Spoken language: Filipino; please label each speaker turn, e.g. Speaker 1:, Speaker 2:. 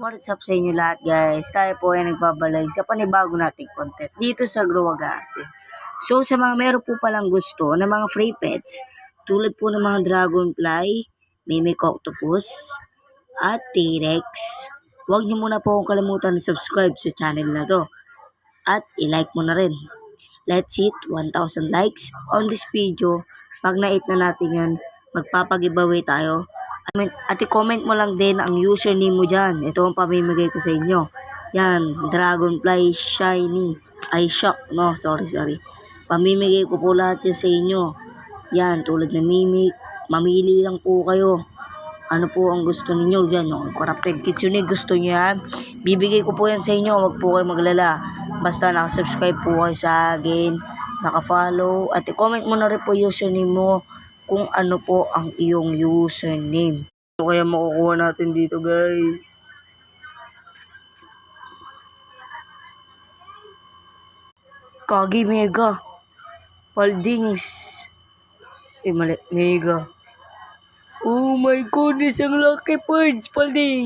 Speaker 1: What's up sa inyo lahat guys? Tayo po ay nagbabalik sa panibago nating content dito sa Grow Agarte. So sa mga meron po palang gusto ng mga free pets, tulad po ng mga dragonfly, mimic octopus, at T-Rex, huwag niyo muna po akong kalimutan na subscribe sa channel na to. At i-like mo na rin. Let's hit 1,000 likes on this video. Pag na-hit na natin yan, magpapag-giveaway tayo At i-comment mo lang din ang username mo dyan. Ito ang pamimigay ko sa inyo. Yan, Dragonfly Shiny. Ay, shock. No, sorry, sorry. Pamimigay ko po lahat yan sa inyo. Yan, tulad ng Mimic. Mamili lang po kayo. Ano po ang gusto ninyo? Yan, yung corrupted kitsune. Gusto nyo yan? Bibigay ko po yan sa inyo. Huwag po kayo maglala. Basta nakasubscribe po kayo sa akin. Nakafollow. At i-comment mo na rin po username mo kung ano po ang iyong username. Ano kaya makukuha natin dito guys? Kagi Mega. Paldings. Eh, mali. Mega. Oh my goodness, ang laki birds, Palding.